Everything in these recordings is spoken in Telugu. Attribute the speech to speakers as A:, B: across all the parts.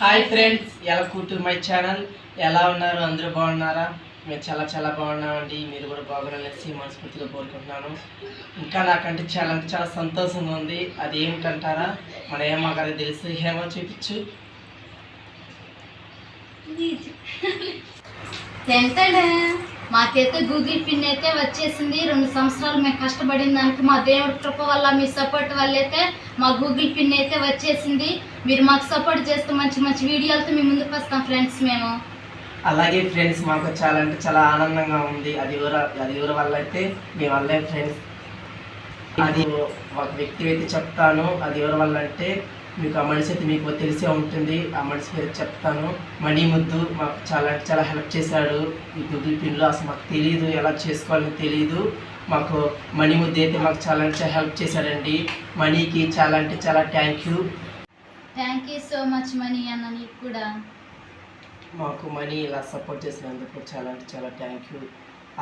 A: హాయ్ ఫ్రెండ్స్ ఎలా కూతురు మై ఛానల్ ఎలా ఉన్నారు? అందరూ బాగున్నారా? మేము చాలా చాలా బాగున్నామండి. మీరు కూడా బాగున్నారనేసి మనస్ఫూర్తిగా కోరుకుంటున్నాను. ఇంకా నాకంటే చాలా అంటే చాలా సంతోషంగా ఉంది. అది ఏమిటంటారా? మన ఏమో గారికి తెలుసు. హేమ చూపించు.
B: ఎంత మాకైతే గూగుల్ పిన్ అయితే వచ్చేసింది. రెండు సంవత్సరాలు మేము కష్టపడిన దానికి మా దేవుడి కృప వల్ల మీ సపోర్ట్ వల్ల అయితే మా గూగుల్ పిన్ అయితే వచ్చేసింది. మీరు మాకు సపోర్ట్ చేస్తే మంచి మంచి వీడియోలతో మీ ముందుకు వస్తాం ఫ్రెండ్స్ మేము.
A: అలాగే ఫ్రెండ్స్ మాకు చాలా అంటే చాలా ఆనందంగా ఉంది. అది ఎవరు అది ఎవరి వల్ల అయితే? మీ వల్లే ఫ్రెండ్స్. అది ఒక వ్యక్తి అయితే చెప్తాను. అది ఎవరి వల్ల అంటే మీకు ఆ మనిషి అయితే మీకు తెలిసే ఉంటుంది. ఆ మనిషి పేరు చెప్తాను. మణి ముద్దు మాకు చాలా అంటే చాలా హెల్ప్ చేశాడు. ఈ గూగుల్ పిన్లో అసలు మాకు తెలియదు ఎలా చేసుకోవాలని తెలియదు మాకు మణి ముద్దు అయితే మాకు చాలా అంటే హెల్ప్ చేశాడండి. మనీకి చాలా అంటే చాలా thank you
B: thank you so much Mani అన్న నీకు కూడా.
A: మాకు మనీ ఇలా సపోర్ట్ చేసినందుకు చాలా అంటే చాలా థ్యాంక్ యూ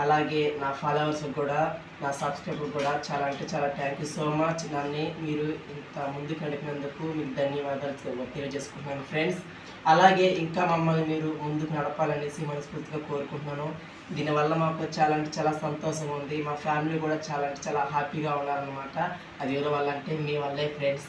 A: అలాగే నా ఫాలోవర్స్ కూడా నా సబ్స్క్రైబర్ కూడా చాలా అంటే చాలా థ్యాంక్ యూ సో మచ్ నన్ను మీరు ఇంత ముందుకు నడిపినందుకు మీకు ధన్యవాదాలు తెలియజేసుకుంటున్నాను ఫ్రెండ్స్ అలాగే ఇంకా మమ్మల్ని మీరు ముందుకు నడపాలనేసి మనస్ఫూర్తిగా కోరుకుంటున్నాను. దీనివల్ల మాకు చాలా అంటే చాలా సంతోషం ఉంది. మా ఫ్యామిలీ కూడా చాలా అంటే చాలా హ్యాపీగా ఉన్నారనమాట అది ఎవరి వల్ల అంటే మీ వల్లే ఫ్రెండ్స్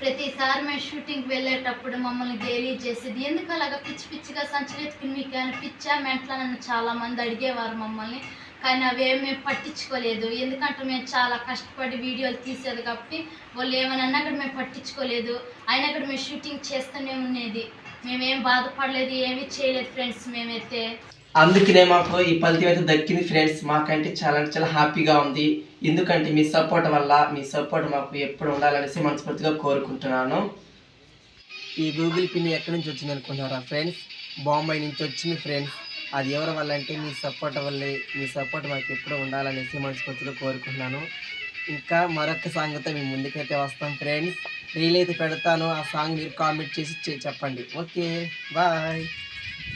B: ప్రతిసారి మేము షూటింగ్కి వెళ్ళేటప్పుడు మమ్మల్ని గేలీ చేసేది. ఎందుకు అలాగా పిచ్చి పిచ్చిగా సంచలెత్తుకుని మీకు ఏమైనా పిచ్చా మెంట్లా నన్ను చాలా మంది అడిగేవారు మమ్మల్ని. కానీ అవేమి మేము పట్టించుకోలేదు. ఎందుకంటే మేము చాలా కష్టపడి వీడియోలు తీసేది కాబట్టి వాళ్ళు ఏమైనా అన్నా కూడా మేము పట్టించుకోలేదు. అయినా కూడా మేము షూటింగ్ చేస్తూనే ఉండేది. మేమేం బాధపడలేదు ఏమీ చేయలేదు ఫ్రెండ్స్ మేమైతే.
A: అందుకనే మాకు ఈ ఫలితం అయితే దక్కింది ఫ్రెండ్స్ మాకంటే చాలా చాలా హ్యాపీగా ఉంది. ఎందుకంటే మీ సపోర్ట్ వల్ల మీ సపోర్ట్ మాకు ఎప్పుడు ఉండాలనేసి మనస్ఫూర్తిగా కోరుకుంటున్నాను. ఈ గూగుల్ పిన్ ఎక్కడి నుంచి వచ్చింది అనుకుంటున్నారా ఫ్రెండ్స్ బాంబే నుంచి వచ్చింది ఫ్రెండ్స్ అది ఎవరి వల్ల అంటే మీ సపోర్ట్ వల్లే మీ సపోర్ట్ మాకు ఎప్పుడు ఉండాలనేసి మనస్ఫూర్తిగా కోరుకుంటున్నాను. ఇంకా మరొక సాంగ్తో మేము ముందుకైతే వస్తాం ఫ్రెండ్స్ రీల్ అయితే పెడతాను ఆ సాంగ్ మీరు కామెంట్ చేసి చెప్పండి. Okay bye